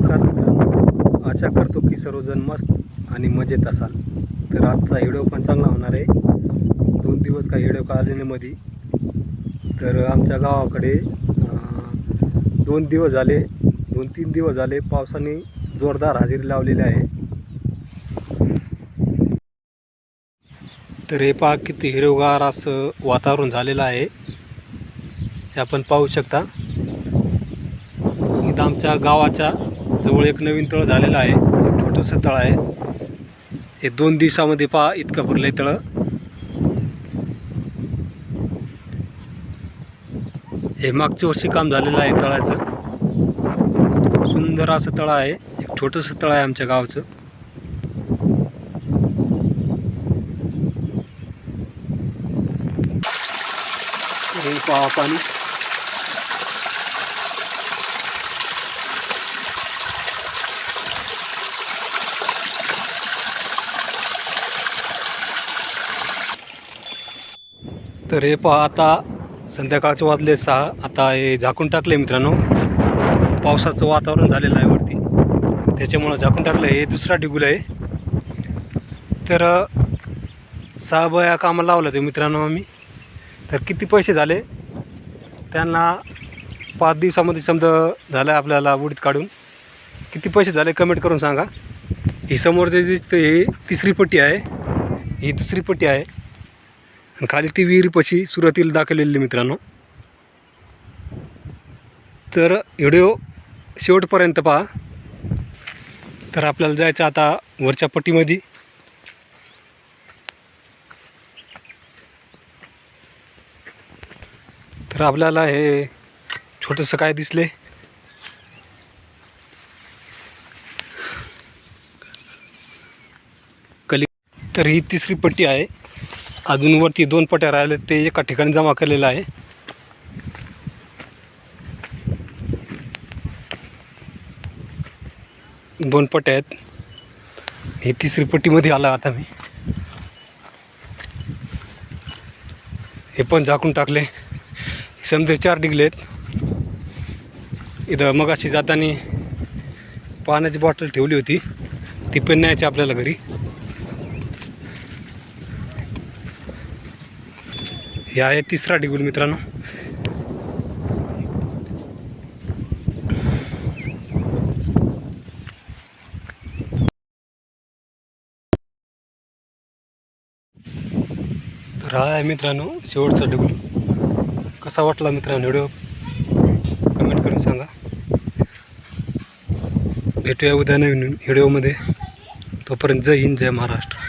नमस्कार मित्रांनो. आशा करतो की सर्वजण मस्त आणि मजेत असाल. तर आजचा व्हिडिओ पण चांगला होणार आहे. दोन दिवस काही व्हिडिओ काढले मध्ये तर आमच्या गावाकडे दोन दिवस झाले दोन तीन दिवस झाले पावसाने जोरदार हजेरी लावलेली आहे. तर हे पहा किती हिरवगार असं वातावरण झालेलं आहे. हे आपण पाहू शकता. इथं आमच्या गावाच्या जवळ एक नवीन तळ झालेलं आहे. एक छोटंसं तळ आहे. हे दोन दिवसामध्ये पहा इतकं भरलं आहे तळं. हे मागच्या वर्षी काम झालेलं आहे तळाचं. सुंदर असं तळं आहे. एक छोटंसं तळ आहे आमच्या गावाचं. पहा पाणी. तर हे पहा आता संध्याकाळचे वाजले सहा. आता हे झाकून टाकले मित्रांनो. पावसाचं वातावरण झालेलं आहे वरती. त्याच्यामुळं झाकून टाकलं हे दुसरा डिगुल आहे. तर सहा बया कामाला लावलं ते मित्रांनो आम्ही. तर किती पैसे झाले? त्यांना पाच दिवसामध्ये समजा झालं आपल्याला उडीत काढून. किती पैसे झाले कमेंट करून सांगा. ही समोर जे दिसते ही तिसरी पट्टी आहे. ही दुसरी पट्टी आहे. आणि खाली ती विहिरीपाशी सुरुवातीला दाखवलेली मित्रांनो. तर व्हिडिओ शेवटपर्यंत पहा. तर आपल्याला जायचं आता वरच्या पट्टीमध्ये. तर आपल्याला हे छोटंसं काय दिसले? कली तर ही तिसरी पट्टी आहे. अजून वरती दोन पट्ट्या राहिल्या ते एका ठिकाणी जमा केलेलं आहे. दोन पट्ट्या आहेत. हे तिसरी पट्टीमध्ये आला आता मी. हे पण झाकून टाकले. समजे चार डिगले आहेत. इथं मगाशी जाताना पाण्याची बॉटल ठेवली होती. ती पण न्यायची आपल्याला घरी. हे आहे तिसरा डिगुल मित्रांनो. तर हा आहे मित्रांनो शेवटचा डिगुल. कसा वाटला मित्रांनो व्हिडिओ? कमेंट करून सांगा. भेटूया उद्या नवीन व्हिडिओमध्ये. तोपर्यंत जय हिंद जय महाराष्ट्र.